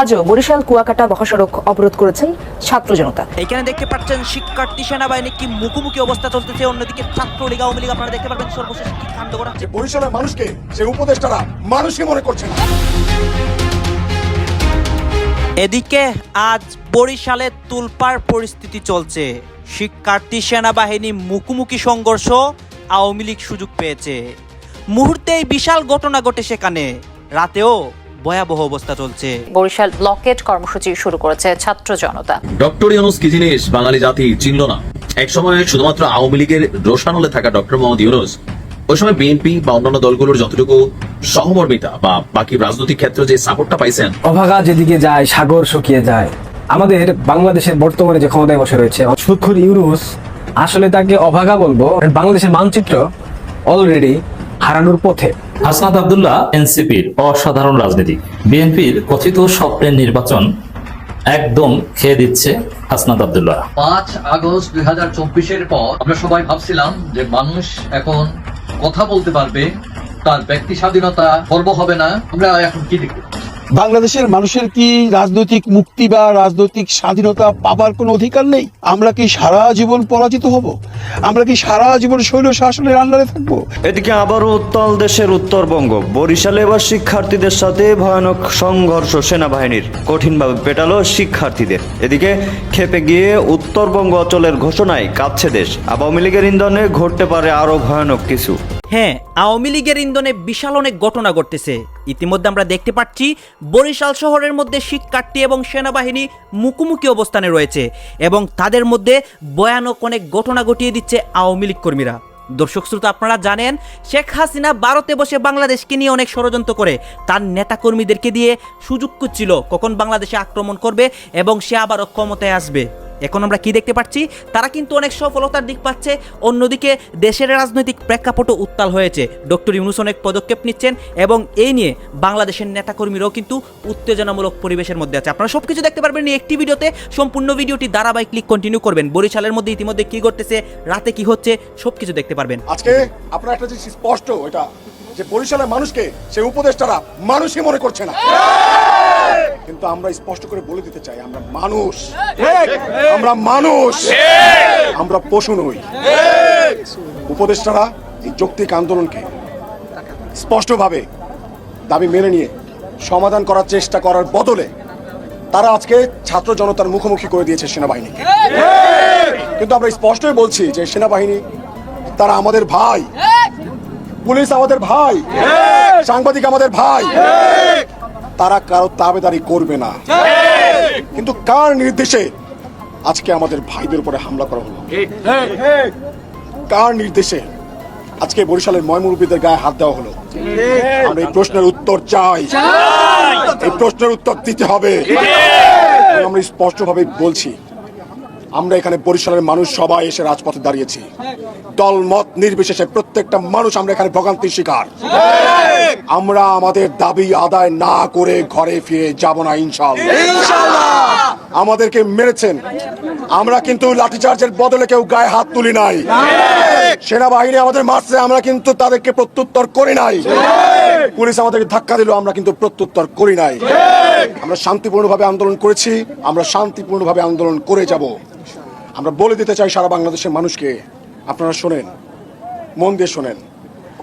আজও বরিশাল কুয়াকাটা মহাসড়ক অবরোধ করেছেন ছাত্র জনতা। এখানে দেখতে পাচ্ছেন শিক্ষার্থী সেনাবাহিনী কি মুখোমুখি অবস্থা চলতেছে। অন্যদিকে ছাত্রলীগ আওয়ামী লীগ আপনারা দেখতে পারবেন সর্বশেষ কি কাণ্ড যে বরিশালের মানুষকে সে উপদেষ্টারা মানুষকে মনে করছেন। এদিকে আজ বরিশালে তুলপার পরিস্থিতি চলছে। শিক্ষার্থী সেনাবাহিনী মুখোমুখি সংঘর্ষ আওয়ামী লীগ সুযোগ পেয়েছে। মুহূর্তেই বিশাল ঘটনা ঘটে সেখানে। রাতেও ভয়াবহ অবস্থা চলছে। বরিশাল ব্লকেট কর্মসূচি শুরু করেছে ছাত্র জনতা। ডক্টর ইউনুস কি জিনিস বাঙালি জাতি চিনল না? এক সময় শুধুমাত্র আওয়ামী লীগের রোশানলে থাকা ডক্টর মোহাম্মদ ইউনুস ওই সময় বিএনপি বা অন্যান্য দলগুলোর যতটুকু সহমর্মিতা বা বাকি রাজনৈতিক ক্ষেত্রে যে সাপোর্টটা পাইছেন। অভাগা যেদিকে যায় সাগর শুকিয়ে যায়। আমাদের বাংলাদেশের বর্তমানে যে ক্ষমতায় বসে রয়েছে সুৎখুর ইউরুস আসলে তাকে অভাগা বলব বাংলাদেশের মানচিত্র অলরেডি হারানোর পথে। হাসনাত আবদুল্লাহ, এনসিপির অসাধারণ রাজনীতি বিএনপির কথিত স্বপ্নের নির্বাচন একদম খেয়ে দিচ্ছে হাসনাত আবদুল্লাহ। পাঁচ আগস্ট দুই হাজার চব্বিশের পর আমরা সবাই ভাবছিলাম যে মানুষ এখন কথা বলতে পারবে, তার ব্যক্তি স্বাধীনতা পর্ব হবে না। আমরা এখন কি দেখতে? বাংলাদেশের মানুষের কি রাজনৈতিক মুক্তি বা রাজনৈতিক স্বাধীনতা পাবার কোনো অধিকার নেই? আমরা কি সারা জীবন পরাজিত হব? আমরা কি সারা জীবন শৈল শাসনের আন্ডারে থাকব? এদিকে আবারও উত্তাল দেশের উত্তরবঙ্গ। বরিশালে এবার শিক্ষার্থীদের সাথে ভয়ানক সংঘর্ষ সেনাবাহিনীর। কঠিনভাবে পেটালো শিক্ষার্থীদের। এদিকে খেপে গিয়ে উত্তরবঙ্গ অচলের ঘোষণায় কাঁপছে দেশ। আওয়ামী লীগের ইন্ধনে ঘটতে পারে আরও ভয়ানক কিছু। হ্যাঁ আওয়ামী লীগের ইন্ধনে বিশাল অনেক ঘটনা ঘটতেছে। ইতিমধ্যে আমরা দেখতে পাচ্ছি, বরিশাল শহরের মধ্যে শিক্ষার্থী এবং সেনাবাহিনী মুখোমুখি অবস্থানে রয়েছে এবং তাদের মধ্যে ভয়ানক অনেক ঘটনা ঘটিয়ে দিচ্ছে আওয়ামী লীগ কর্মীরা। দর্শক শ্রোতা, আপনারা জানেন, শেখ হাসিনা ভারতে বসে বাংলাদেশকে নিয়ে অনেক ষড়যন্ত্র করে। তার নেতাকর্মীদেরকে দিয়ে সুযোগ করছিল কখন বাংলাদেশে আক্রমণ করবে এবং সে আবারও ক্ষমতায় আসবে। এখন আমরা কি দেখতে পাচ্ছি? তারা কিন্তু অনেক সফলতার দিক পাচ্ছে। অন্যদিকে দেশের রাজনৈতিক প্রেক্ষাপটও উত্তাল হয়েছে। ডক্টর ইউনুস অনেক পদক্ষেপ নিচ্ছেন এবং এই নিয়ে বাংলাদেশের নেতাকর্মীরাও কিন্তু উত্তেজনামূলক পরিবেশের মধ্যে আছে। আপনারা সবকিছু দেখতে পারবেন একটি ভিডিওতে। সম্পূর্ণ ভিডিওটি ধারাবাহিক ক্লিক কন্টিনিউ করবেন। বরিশালের মধ্যে ইতিমধ্যে কি ঘটতেছে, রাতে কি হচ্ছে, সবকিছু দেখতে পারবেন। আজকে আপনার একটা জিনিস স্পষ্ট এটা যে বরিশালের মানুষকে সেই উপদেষ্টারা মানুষই মনে করছে না। কিন্তু আমরা স্পষ্ট করে বলে দিতে চাই, আমরা মানুষ। আমরা মানুষ। আমরা পশু নই। উপদেষ্টারা এই যৌক্তিক আন্দোলনকে স্পষ্টভাবে দাবি মেনে নিয়ে সমাধান করার চেষ্টা করার বদলে তারা আজকে ছাত্র জনতার মুখোমুখি করে দিয়েছে সেনাবাহিনীকে। কিন্তু আমরা স্পষ্টই বলছি যে সেনাবাহিনী, তারা আমাদের ভাই। পুলিশ আমাদের ভাই। সাংবাদিক আমাদের ভাই। তারা কারও তাবেদারি করবে না। কিন্তু কার নির্দেশে আজকে আমাদের ভাইদের উপরে হামলা করা হলো? কার নির্দেশে আজকে বরিশালের ময়মুরব্বীদের গায়ে হাত দেওয়া হলো? আমরা এই প্রশ্নের উত্তর চাই। এই প্রশ্নের উত্তর দিতে হবে। আমরা স্পষ্টভাবে বলছি আমরা এখানে বরিশালের মানুষ সবাই এসে রাজপথে দাঁড়িয়েছি। দল মত নির্বিশেষে প্রত্যেকটা মানুষ আমরা এখানে ভোগান্তির শিকার। আমরা আমাদের দাবি আদায় না করে ঘরে ফিরে যাব না ইনশাল্লাহ। আমাদেরকে মেরেছেন। আমরা কিন্তু লাঠিচার্জের বদলে কেউ গায়ে হাত তুলি নাই। সেনাবাহিনী আমাদের মারছে, আমরা কিন্তু তাদেরকে প্রত্যুত্তর করি নাই। পুলিশ আমাদেরকে ধাক্কা দিল, আমরা কিন্তু প্রত্যুত্তর করি নাই। আমরা শান্তিপূর্ণভাবে আন্দোলন করেছি, আমরা শান্তিপূর্ণভাবে আন্দোলন করে যাব। আমরা বলে দিতে চাই সারা বাংলাদেশের মানুষকে, আপনারা শোনেন, মন দিয়ে শোনেন।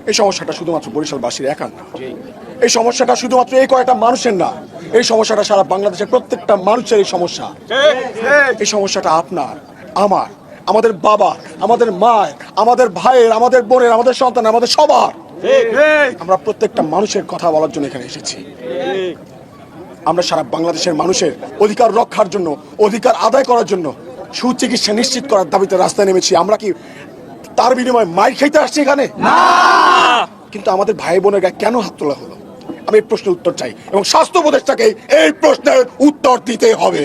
এই সমস্যাটা শুধুমাত্র বরিশালবাসীর একার না। এই সমস্যাটা শুধুমাত্র এই কয়েকটা মানুষের না, এই সমস্যাটা সারা বাংলাদেশের প্রত্যেকটা মানুষের এই সমস্যা। এই সমস্যাটা আপনার, আমার, আমাদের বাবা, আমাদের মায়ের, আমাদের ভাইয়ের, আমাদের বোনের, আমাদের সন্তান আমাদের সবার। আমরা প্রত্যেকটা মানুষের কথা বলার জন্য এখানে এসেছি। আমরা সারা বাংলাদেশের মানুষের অধিকার রক্ষার জন্য, অধিকার আদায় করার জন্য, সুচিকিৎসা নিশ্চিত করার দাবিতে রাস্তায় নেমেছি। আমরা কি তার বিনিময়ে মাইর খাইতে আসছি এখানে? কিন্তু আমাদের ভাই বোনের গায়ে কেন হাত তোলা হলো? আমি এই প্রশ্নের উত্তর চাই এবং স্বাস্থ্য উপদেষ্টাকে এই প্রশ্নের উত্তর দিতে হবে।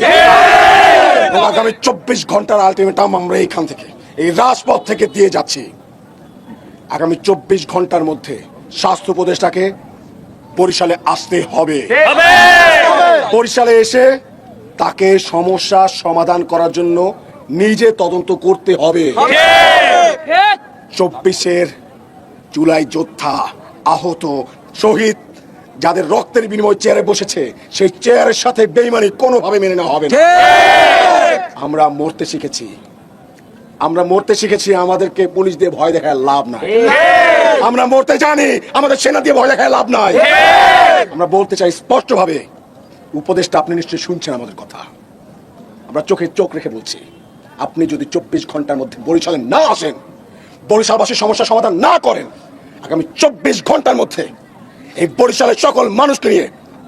আগামী চব্বিশ ঘণ্টার আলটিমেটাম আমরা এইখান থেকে এই রাজপথ থেকে দিয়ে যাচ্ছি। আগামী চব্বিশ ঘণ্টার মধ্যে স্বাস্থ্য উপদেষ্টাকে বরিশালে আসতে হবে। বরিশালে এসে তাকে সমস্যা সমাধান করার জন্য নিজে তদন্ত করতে হবে। চব্বিশের জুলাই যোদ্ধা আহত শহীদ যাদের রক্তের বিনিময় চেয়ারে বসেছে সেই চেয়ারের সাথে বেইমানি কোনোভাবে মেনে নেওয়া হবে না। আমরা মরতে শিখেছি। আমরা মরতে শিখেছি আমাদেরকে পুলিশ দিয়ে ভয় দেখায় লাভ নাই। আমরা মরতে জানি আমাদের সেনা দিয়ে ভয় দেখায় লাভ নাই। আমরা বলতে চাই স্পষ্টভাবে উপদেশটা আপনি নিশ্চয়ই শুনছেন আমাদের কথা। আমরা চোখে চোখ রেখে বলছি আপনি যদি চব্বিশ ঘণ্টার মধ্যে বরিশালে না আসেন বরিশালবাসীর সমস্যার সমাধান না করেন আগামী চব্বিশ ঘণ্টার মধ্যে এই বরিশালের সকল মানুষকে নিয়ে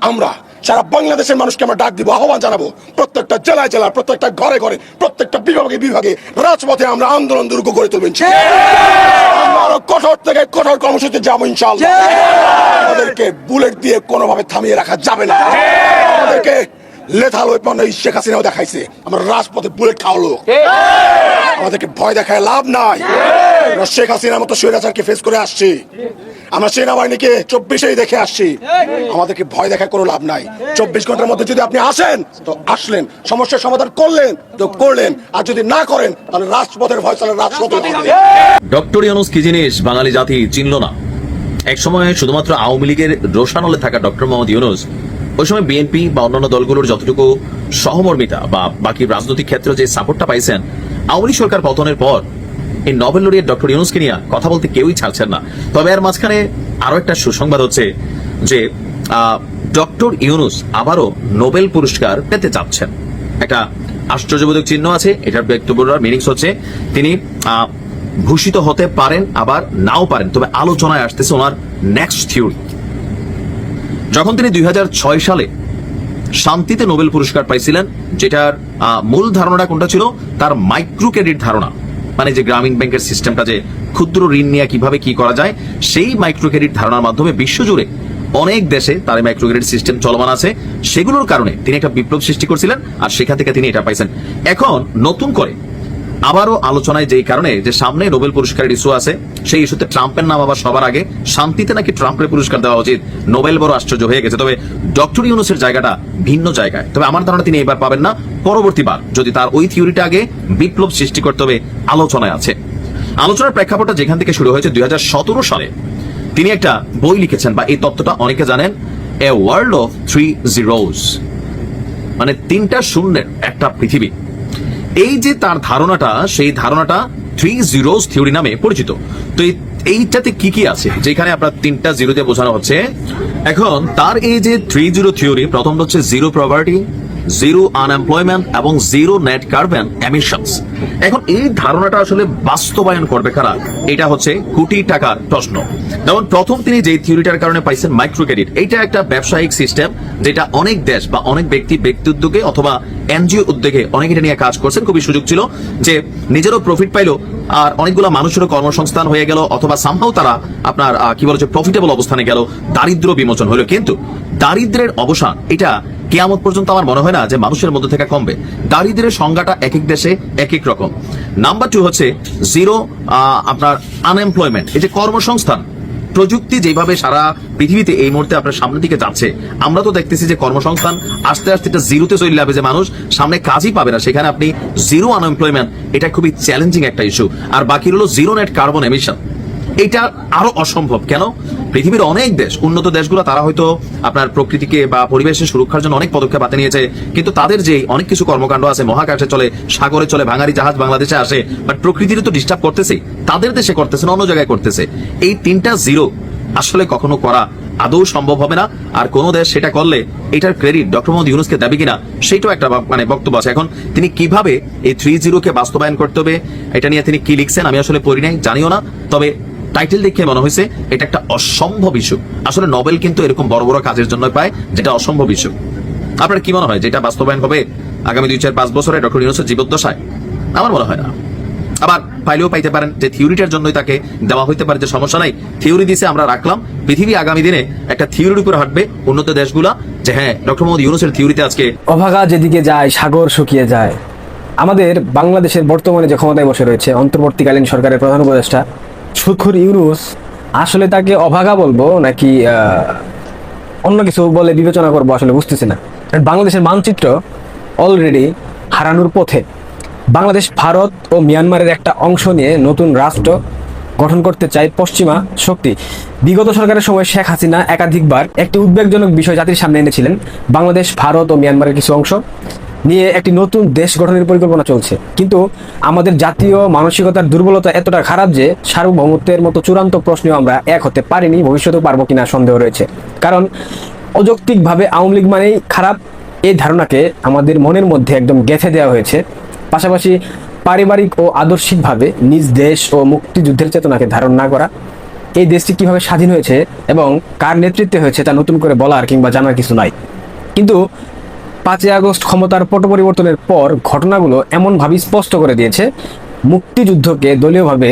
আমরা সারা বাংলাদেশের মানুষকে আমরা ডাক দিব আহ্বান জানাব। প্রত্যেকটা জেলায় জেলায় প্রত্যেকটা ঘরে ঘরে প্রত্যেকটা বিভাগে বিভাগে রাজপথে আমরা আন্দোলন দুর্গ গড়ে তুলবেন আরও কঠোর থেকে কঠোর কর্মসূচি যাব ইনশাল্লাহ আমাদেরকে বুলেট দিয়ে কোনোভাবে থামিয়ে রাখা যাবে না। আমাদেরকে লেথাল ওয়েপন এই শেখ হাসিনাও দেখাইছে। আমরা রাজপথে বুলেট খাওয়ালো। আমাদেরকে ভয় দেখায় লাভ নাই। শেখ হাসিনার মতো স্বৈরাচারকে ফেস করে আসছি। আমরা সেনাবাহিনীকে চব্বিশেই দেখে আসছি। আমাদেরকে ভয় দেখায় কোনো লাভ নাই। চব্বিশ ঘণ্টার মধ্যে যদি আপনি আসেন, তো আসলেন। সমস্যার সমাধান করলেন, তো করলেন। আর যদি না করেন, তাহলে রাজপথের ভয় তাহলে রাজপথে ডক্টর ইউনুস কি জিনিস বাঙালি জাতি চিনল না? এক সময় শুধুমাত্র আওয়ামী লীগের রোশানলে থাকা ডক্টর মোহাম্মদ ইউনুস ওই সময় বিএনপি বা অন্যান্য দলগুলোর যতটুকু সহমর্মিতা বা বাকি রাজনৈতিক ক্ষেত্রে যে সাপোর্টটা পাইছেন, আওয়ামী সরকার পতনের পর এই নোবেল লরিয়েট ডক্টর ইউনুসকে নিয়ে কথা বলতে কেউই ছাড়ছেন না। তবে এর মাঝখানে আরও একটা সুসংবাদ হচ্ছে যে ডক্টর ইউনুস আবারও নোবেল পুরস্কার পেতে যাচ্ছেন একটা আশ্চর্যবোধক চিহ্ন আছে, এটার বক্তব্যটার মিনিংস হচ্ছে, তিনি ভূষিত হতে পারেন, আবার নাও পারেন। তবে আলোচনায় আসতেছে ওনার নেক্সট থিওরি যখন তিনি দুই হাজার ছয় সালে শান্তিতে নোবেল পুরস্কার পাইছিলেন, যেটার মূল ধারণাটা কোনটা ছিল? তার মাইক্রো ক্রেডিট ধারণা। মানে যে গ্রামীণ ব্যাংকের সিস্টেমটা যে ক্ষুদ্র ঋণ নিয়ে কীভাবে কি করা যায়, সেই মাইক্রো ক্রেডিট ধারণার মাধ্যমে বিশ্বজুড়ে অনেক দেশে তার মাইক্রো ক্রেডিট সিস্টেম চলমান আছে। সেগুলোর কারণে তিনি একটা বিপ্লব সৃষ্টি করছিলেন আর সেখান থেকে তিনি এটা পাইছেন। এখন নতুন করে আবারও আলোচনায় যেই কারণে যে সামনে নোবেল পুরস্কারের ইস্যু আছে, সেই ইস্যুতে ট্রাম্পের নাম আবার সবার আগে। শান্তিতে নাকি ট্রাম্পের পুরস্কার দেওয়া উচিত? নোবেল বড় আশ্চর্য হয়ে গেছে। তবে ডক্টর ইউনুসের জায়গাটা ভিন্ন জায়গায়। তবে আমার ধারণা তিনি এবার পাবেন না। পরবর্তীবার যদি তার ওই থিওরিটা আগে বিপ্লব সৃষ্টি করতে হবে, আলোচনায় আছে। আলোচনার প্রেক্ষাপটটা যেখান থেকে শুরু হয়েছে দুই হাজার সতেরো সালে, তিনি একটা বই লিখেছেন বা এই তত্ত্বটা অনেকে জানেন a world of three zeros মানে তিনটা শূন্যের একটা পৃথিবী। এই যে তার ধারণাটা, সেই ধারণাটা থ্রি জিরোস থিওরি নামে পরিচিত। তো এই- এইটাতে কি কি আছে? যেখানে আপনার তিনটা জিরো দিয়ে বোঝানো হচ্ছে। এখন তার এই যে থ্রি জিরো থিওরি প্রথম হচ্ছে জিরো প্রপার্টি জিরো আনএমপ্লয়মেন্ট এবং জিরো নেট কার্বন এমিশনস এখন এই ধারণাটা আসলে বাস্তবায়ন করবে কারা? এটা হচ্ছে কোটি টাকার প্রশ্ন। যেমন প্রথম তিনি যে থিওরিটার কারণে পাইছেন মাইক্রো ক্রেডিট এটা একটা ব্যবসায়িক সিস্টেম যেটা অনেক দেশ বা অনেক ব্যক্তি ব্যক্তি উদ্যোগে অথবা এনজিও উদ্যোগে অনেক এটা নিয়ে কাজ করছেন। খুবই সুযোগ ছিল যে নিজেরও প্রফিট পাইলো আর অনেকগুলো মানুষেরও কর্মসংস্থান হয়ে গেল অথবা সামহাও তারা আপনার কি বলে প্রফিটেবল অবস্থানে গেল দারিদ্র বিমোচন হলো। কিন্তু দারিদ্রের অবসান, এটা কেয়ামত পর্যন্ত আমার মনে হয় না যে মানুষের মধ্যে থেকে কমবে। দারিদ্রের সংজ্ঞাটা এক এক দেশে এক এক রকম। নাম্বার টু হচ্ছে জিরো আপনার আনএমপ্লয়মেন্ট এই যে কর্মসংস্থান। প্রযুক্তি যেভাবে সারা পৃথিবীতে এই মুহূর্তে আপনার সামনের দিকে যাচ্ছে, আমরা তো দেখতেছি যে কর্মসংস্থান আস্তে আস্তে এটা জিরোতে চলে যাবে যে মানুষ সামনে কাজই পাবে না। সেখানে আপনি জিরো আনএমপ্লয়মেন্ট এটা খুবই চ্যালেঞ্জিং একটা ইস্যু আর বাকি হলো জিরো নেট কার্বন এমিশন এটা আরও অসম্ভব। কেন? পৃথিবীর অনেক দেশ, উন্নত দেশগুলো, তারা হয়তো আপনার প্রকৃতিকে বা পরিবেশের সুরক্ষার জন্য অনেক পদক্ষেপ হাতে নিয়েছে, কিন্তু তাদের যে অনেক কিছু কর্মকাণ্ড আছে, মহাকাশে চলে, সাগরে চলে, ভাঙারি জাহাজ বাংলাদেশে আসে বাট প্রকৃতির তো ডিস্টার্ব করতেছে, তাদের দেশে করতেছে অন্য জায়গায় করতেছে। এই তিনটা জিরো আসলে কখনো করা আদৌ সম্ভব হবে না, আর কোন দেশ সেটা করলে এটার ক্রেডিট ডক্টর মোহাম্মদ ইউনুসকে দেবে কিনা, সেটাও একটা মানে বক্তব্য আছে। এখন তিনি কীভাবে এই থ্রি জিরোকে বাস্তবায়ন করতে হবে, এটা নিয়ে তিনি কি লিখছেন, আমি আসলে পড়ি নাই, জানিও না, তবে টাইটেল দেখে মনে হয়েছে, এটা একটা অসম্ভব ইস্যু আসলে নোবেল কিন্তু এরকম বড় বড় কাজের জন্য পায়, যেটা অসম্ভব ইস্যু আপনার কি মনে হয় যেটা বাস্তবায়ন হবে আগামী দুই, চার, পাঁচ বছরে? ডক্টর ইউনুসের জীবদ্দশায়? আমার মনে হয় না। আবার পাইলেও পাইতে পারেন যে থিওরিটার জন্যই তাকে দেওয়া হইতে পারে, যে সমস্যা নাই। থিওরি দিছে আমরা রাখলাম। পৃথিবী আগামী দিনে একটা থিওরির উপর হাঁটবে উন্নত দেশগুলা। যে হ্যাঁ ডক্টর মোহাম্মদ ইউনুসের থিওরিতে আজকে অভাগা যেদিকে যায়, সাগর শুকিয়ে যায়। আমাদের বাংলাদেশের বর্তমানে যে ক্ষমতায় বসে রয়েছে, অন্তর্বর্তীকালীন সরকারের প্রধান উপদেষ্টা সুখুর ইউনুস আসলে তাকে অভাগা বলব নাকি অন্য কিছু বলে বিবেচনা করব আসলে বুঝতেছি না। বাংলাদেশের মানচিত্র অলরেডি হারানোর পথে। বাংলাদেশ, ভারত ও মিয়ানমারের একটা অংশ নিয়ে নতুন রাষ্ট্র গঠন করতে চায় পশ্চিমা শক্তি। বিগত সরকারের সময় শেখ হাসিনা একাধিকবার একটি উদ্বেগজনক বিষয় জাতির সামনে এনেছিলেন, বাংলাদেশ, ভারত ও মিয়ানমারের কিছু অংশ। নিয়ে একটি নতুন দেশ গঠনের পরিকল্পনা চলছে। কিন্তু আমাদের জাতীয় মানসিকতার দুর্বলতা এতটা খারাপ যে সার্বভৌমত্বের মতো চূড়ান্ত প্রশ্নেও আমরা এক হতে পারিনি, ভবিষ্যতেও পারব কিনা সন্দেহ রয়েছে। কারণ অযৌক্তিকভাবে আওয়ামী লীগ মানেই খারাপ, এই ধারণাকে আমাদের মনের মধ্যে একদম গেঁথে দেওয়া হয়েছে। পাশাপাশি পারিবারিক ও আদর্শিকভাবে নিজ দেশ ও মুক্তিযুদ্ধের চেতনাকে ধারণ না করা, এই দেশটি কীভাবে স্বাধীন হয়েছে এবং কার নেতৃত্বে হয়েছে তা নতুন করে বলার কিংবা জানার কিছু নাই। কিন্তু পাঁচই আগস্ট ক্ষমতার পট পরিবর্তনের পর ঘটনাগুলো এমনভাবে স্পষ্ট করে দিয়েছে, মুক্তিযুদ্ধকে দলীয়ভাবে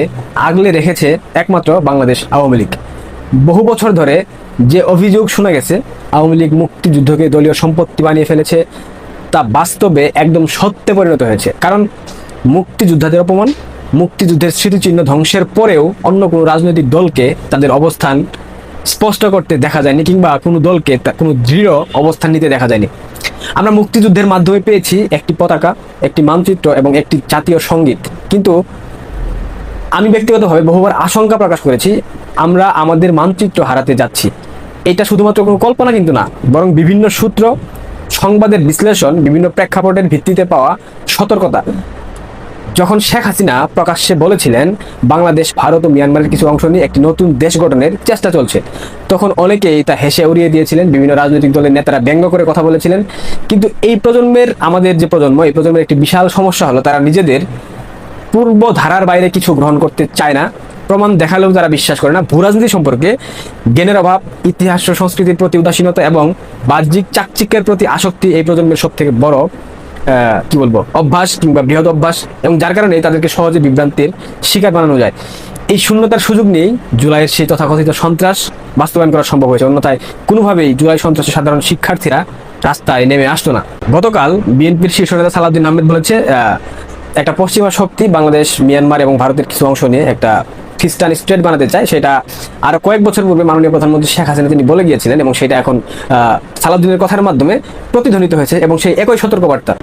আগলে রেখেছে একমাত্র বাংলাদেশ আওয়ামী লীগ। বহু বছর ধরে যে অভিযোগ শোনা গেছে, আওয়ামী লীগ মুক্তিযুদ্ধকে দলীয় সম্পত্তি বানিয়ে ফেলেছে, তা বাস্তবে একদম সত্যে পরিণত হয়েছে। কারণ মুক্তিযোদ্ধাদের অপমান, মুক্তিযুদ্ধের স্মৃতিচিহ্ন ধ্বংসের পরেও অন্য কোনো রাজনৈতিক দলকে তাদের অবস্থান স্পষ্ট করতে দেখা যায়নি কিংবা কোনো দলকে কোনো দৃঢ় অবস্থান নিতে দেখা যায়নি। আমরা মুক্তিযুদ্ধের মাধ্যমে পেয়েছি একটি পতাকা, একটি মানচিত্র এবং একটি জাতীয় সংগীত। কিন্তু আমি ব্যক্তিগতভাবে বহুবার আশঙ্কা প্রকাশ করেছি, আমরা আমাদের মানচিত্র হারাতে যাচ্ছি। এটা শুধুমাত্র কোনো কল্পনা কিন্তু না, বরং বিভিন্ন সূত্র, সংবাদের বিশ্লেষণ, বিভিন্ন প্রেক্ষাপটের ভিত্তিতে পাওয়া সতর্কতা। যখন শেখ হাসিনা প্রকাশ্যে বলেছিলেন, বাংলাদেশ, ভারত ও মিয়ানমারের কিছু অংশ নিয়ে একটি নতুন দেশ গঠনের চেষ্টা চলছে, তখন অনেকেই তা হেসে উড়িয়ে দিয়েছিলেন, বিভিন্ন রাজনৈতিক দলের নেতারা ব্যঙ্গ করে কথা বলেছিলেন। কিন্তু এই প্রজন্মের, আমাদের যে প্রজন্ম, এই প্রজন্মের একটি বিশাল সমস্যা হলো তারা নিজেদের পূর্ব ধারার বাইরে কিছু গ্রহণ করতে চায় না। প্রমাণ দেখালেও তারা বিশ্বাস করে না। ভূরাজনীতি সম্পর্কে জ্ঞানের অভাব, ইতিহাস ও সংস্কৃতির প্রতি উদাসীনতা এবং বাহ্যিক চাকচিক্যের প্রতি আসক্তি এই প্রজন্মের সব থেকে বড়। কি বলব? অভ্যাস কিংবা বৃহৎ অভ্যাস এবং যার কারণে তাদেরকে সহজে বিভ্রান্তির শিকার বানানো যায়। এই শূন্যতার সুযোগ নিয়েই জুলাইয়ের সেই তথাকথিত সন্ত্রাস বাস্তবায়ন করা সম্ভব হয়েছে। অন্যথায় কোনোভাবেই জুলাই সন্ত্রাসে সাধারণ শিক্ষার্থীরা রাস্তায় নেমে আসতো না। গতকাল বিএনপির শীর্ষ নেতা সালাউদ্দিন আহমেদ বলেছে একটা পশ্চিমা শক্তি বাংলাদেশ, মিয়ানমার এবং ভারতের কিছু অংশ নিয়ে একটা খ্রিস্টান স্টেট বানাতে চায়, সেটা আরও কয়েক বছর পূর্বে মাননীয় প্রধানমন্ত্রী শেখ হাসিনা তিনি বলে গিয়েছিলেন এবং সেটা এখন সালাউদ্দিনের কথার মাধ্যমে প্রতিধ্বনিত হয়েছে এবং সেই একই সতর্কবার্তা।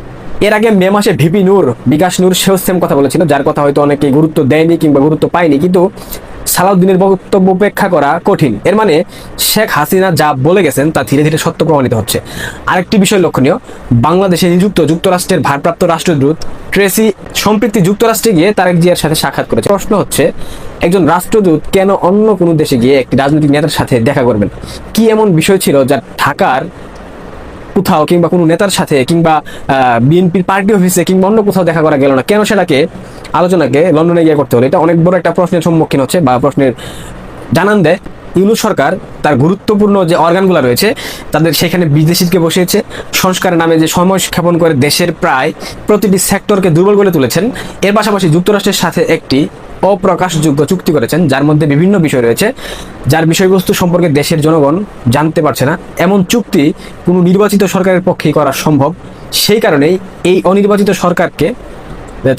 এর আগে মে মাসে ভিপি নূর, বিকাশ নূর সেও সেম কথা বলেছিল, যার কথা হয়তো অনেকে গুরুত্ব দেয়নি কিংবা গুরুত্ব পায়নি, কিন্তু সালাউদ্দিনের বক্তব্য উপেক্ষা করা কঠিন। এর মানে শেখ হাসিনা যা বলে গেছেন তা ধীরে ধীরে সত্য প্রমাণিত হচ্ছে। আরেকটি বিষয় লক্ষণীয়, বাংলাদেশে নিযুক্ত যুক্তরাষ্ট্রের ভারপ্রাপ্ত রাষ্ট্রদূত ট্রেসি সম্প্রীতি যুক্তরাষ্ট্রে গিয়ে তারেক জিয়ার সাথে সাক্ষাৎ করেছে। প্রশ্ন হচ্ছে, একজন রাষ্ট্রদূত কেন অন্য কোনো দেশে গিয়ে একটি রাজনৈতিক নেতার সাথে দেখা করবেন? কি এমন বিষয় ছিল যা ঢাকার কোথাও কিংবা কোনো নেতার সাথে কিংবা বিএনপির পার্টি অফিসে কিংবা অন্য কোথাও দেখা করা গেল না? কেন সেটাকে আলোচনাকে লন্ডনে গিয়ে করতে হলো। এটা অনেক বড় একটা প্রশ্নের সম্মুখীন হচ্ছে বা প্রশ্নের জানান দেয়। ইউনুস সরকার তার গুরুত্বপূর্ণ যে অর্গানগুলো রয়েছে, তাদের সেখানে বিদেশিকে বসিয়েছে। সংস্কারের নামে যে সময় স্থাপন করে দেশের প্রায় প্রতিটি সেক্টরকে দুর্বল করে তুলেছেন, এর পাশাপাশি যুক্তরাষ্ট্রের সাথে একটি অপ্রকাশযোগ্য চুক্তি করেছেন, যার মধ্যে বিভিন্ন বিষয় রয়েছে, যার বিষয়বস্তু সম্পর্কে দেশের জনগণ জানতে পারছে না। এমন চুক্তি কোনো নির্বাচিত সরকারের পক্ষেই করা সম্ভব। সেই কারণেই এই অনির্বাচিত সরকারকে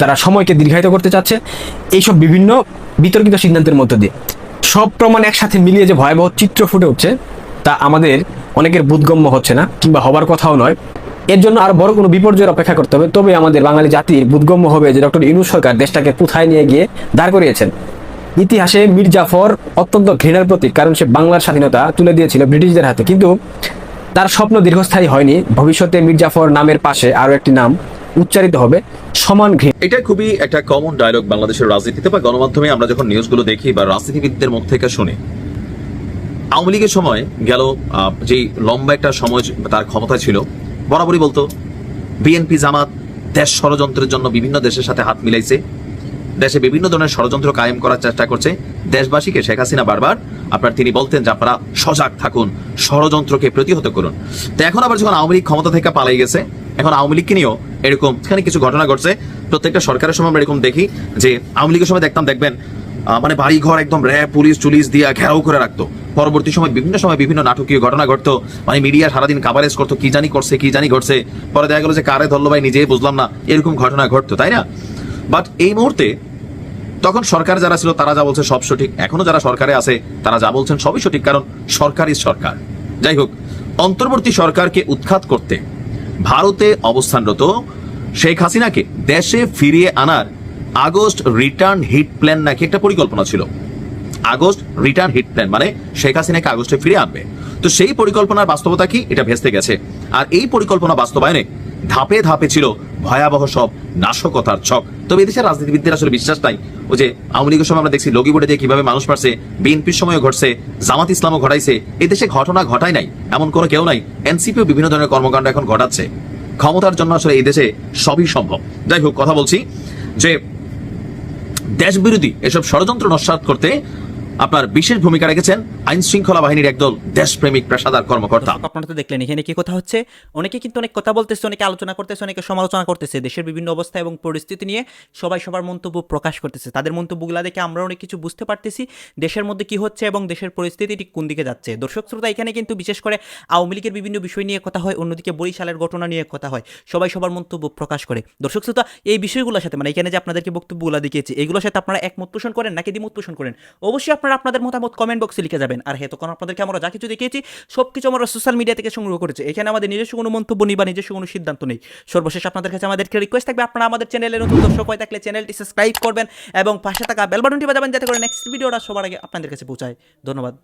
তারা সময়কে দীর্ঘায়িত করতে চাচ্ছে, এইসব বিভিন্ন বিতর্কিত সিদ্ধান্তের মধ্য দিয়ে। সব প্রমাণ একসাথে মিলিয়ে যে ভয়াবহ চিত্র ফুটে উঠছে, তা আমাদের অনেকের বোধগম্য হচ্ছে না, কিংবা হবার কথাও নয়। এর জন্য আর বড় কোনো বিপর্যয়ের অপেক্ষা করতে হবে। তবে আমাদের বাঙালি জাতির বোধগম্য হবে যে ডক্টর ইউনুস সরকার দেশটাকে কোথায় নিয়ে গিয়ে দাঁড় করিয়েছেন। ইতিহাসে মীর জাফর অত্যন্ত ঘৃণার প্রতীক, কারণ সে বাংলার স্বাধীনতা তুলে দিয়েছিল ব্রিটিশদের হাতে। কিন্তু তার স্বপ্ন দীর্ঘস্থায়ী হয়নি। ভবিষ্যতে মীর জাফর নামের পাশে আরও একটি নাম উচ্চারিত হবে সমান ঘৃণা এটা খুবই একটা কমন ডায়লগ বাংলাদেশের রাজনীতিতে বা গণমাধ্যমে আমরা যখন নিউজগুলো দেখি বা রাজনীতিবিদদের মধ্যে থেকে শুনি, আওয়ামী লীগের সময় গেল যে লম্বা একটা সময় তার ক্ষমতা ছিল, বরাবরই বলতো, বিএনপি জামাত দেশ ষড়যন্ত্রের জন্য বিভিন্ন দেশের সাথে হাত মিলাইছে দেশে বিভিন্ন ধরনের ষড়যন্ত্র কায়েম করার চেষ্টা করছে দেশবাসীকে। শেখ হাসিনা বারবার আপনার তিনি বলতেন যে আপনারা সজাগ থাকুন, ষড়যন্ত্রকে প্রতিহত করুন। তো এখন আবার যখন আওয়ামী লীগ ক্ষমতা থেকে পালাই গেছে, এখন আওয়ামী লীগকে নিয়েও এরকম এখানে কিছু ঘটনা ঘটছে। প্রত্যেকটা সরকারের সময় আমরা এরকম দেখি যে আওয়ামী লীগের সময় দেখতাম, দেখবেন মানে বাড়ি ঘর একদম র্যাব পুলিশ টুলিশ দিয়ে ঘেরাও করে রাখতো। পরবর্তী সময় বিভিন্ন সময় বিভিন্ন নাটকীয় ঘটনা ঘটতো। মানে মিডিয়া সারাদিন কাভারেজ করতো, কি জানি করছে, কি জানি ঘটছে। পরে দেখা গেলো যে কারে ধরলো ভাই নিজেই বুঝলাম না, এরকম ঘটনা ঘটতো, তাই না? বাট এই মুহূর্তে তখন সরকার যারা ছিল, তারা যা বলছে সব সঠিক। এখনও যারা সরকারে আছে, তারা যা বলছেন সবই সঠিক, কারণ সরকারই সরকার। যাই হোক, অন্তর্বর্তী সরকারকে উৎখাত করতে ভারতে অবস্থানরত শেখ হাসিনাকে দেশে ফিরিয়ে আনার আগস্ট রিটার্ন হিট প্ল্যান নাকি একটা পরিকল্পনা ছিল। আগস্ট রিটার্ন হিট প্ল্যান মানে শেখ হাসিনাকে আগস্টে ফিরে আনবে। তো সেই পরিকল্পনার বাস্তবতা কি? এটা ভেস্তে গেছে। আর এই পরিকল্পনা বাস্তবায়নে ধাপে ধাপে ছিল ভয়াবহ সব নাশকতার ছক। তবে এদেশের রাজনীতিবিদদের আসলে বিশ্বাস নাই। ওই যে আওয়ামী লীগের সময় আমরা দেখছি লগি বোর্ডে দিয়ে কীভাবে মানুষ মারছে, বিএনপির সময়ও ঘটছে, জামাত ইসলামও ঘটাইছে, এদেশে ঘটনা ঘটায় নাই, এমন কোনো কেউ নাই। এনসিপিও বিভিন্ন ধরনের কর্মকাণ্ড এখন ঘটাচ্ছে। ক্ষমতার জন্য আসলে এই দেশে সবই সম্ভব। যাই হোক, কথা বলছি যে দেশ বিরোধী এসব ষড়যন্ত্র নস্বাত করতে আপনার বিশেষ ভূমিকা রেখেছেন আইন শৃঙ্খলা বাহিনীর একদল দেশপ্রেমিক পেশাদার কর্মকর্তা। আপনারা তো দেখলেন, এখানে কি কথা হচ্ছে? অনেকে কিন্তু অনেক কথা বলতেছে, অনেকে আলোচনা করতেছে, অনেকে সমালোচনা করতেছে। দেশের বিভিন্ন অবস্থা এবং পরিস্থিতি নিয়ে সবাই সবার মন্তব্য প্রকাশ করতেছে। তাদের মন্তব্যগুলো দেখে আমরা অনেক কিছু বুঝতে পারতেছি, দেশের মধ্যে কি হচ্ছে এবং দেশের পরিস্থিতি ঠিক কোন দিকে যাচ্ছে। দর্শক শ্রোতা, এখানে কিন্তু বিশেষ করে আওয়ামী লীগের বিভিন্ন বিষয় নিয়ে কথা হয়, অন্যদিকে বরিশালের ঘটনা নিয়ে কথা হয়। সবাই সবার মন্তব্য প্রকাশ করে। দর্শক শ্রোতা, এই বিষয়গুলোর সাথে মানে এখানে যে আপনাদেরকে বক্তব্যগুলো দেখিয়েছি, এগুলোর সাথে আপনারা একমত পোষণ করেন নাকি দ্বিমত পোষণ করেন? অবশ্যই আপনারা আপনাদের মতামত কমেন্ট বক্সে লিখে যাবেন। আর হ্যাঁ তখন আপনাদেরকে আমরা যা কিছু দেখিয়েছি সব কিছু আমরা সোশ্যাল মিডিয়া থেকে সংগ্রহ করেছি। এখানে আমাদের নিজস্ব কোনো মন্তব্য নেই বা নিজস্ব কোনো সিদ্ধান্ত নেই। সর্বশেষ আপনাদের কাছে আমাদেরকে রিকোয়েস্ট থাকবে, আপনারা আমাদের চ্যানেলের নতুন দর্শক হয়ে থাকলে চ্যানেলটি সাবস্ক্রাইব করবেন এবং পাশে থাকা বেল বাটনটি বাজাবেন, যাতে করে নেক্সট ভিডিওটা সবার আগে আপনাদের কাছে পৌঁছায়। ধন্যবাদ।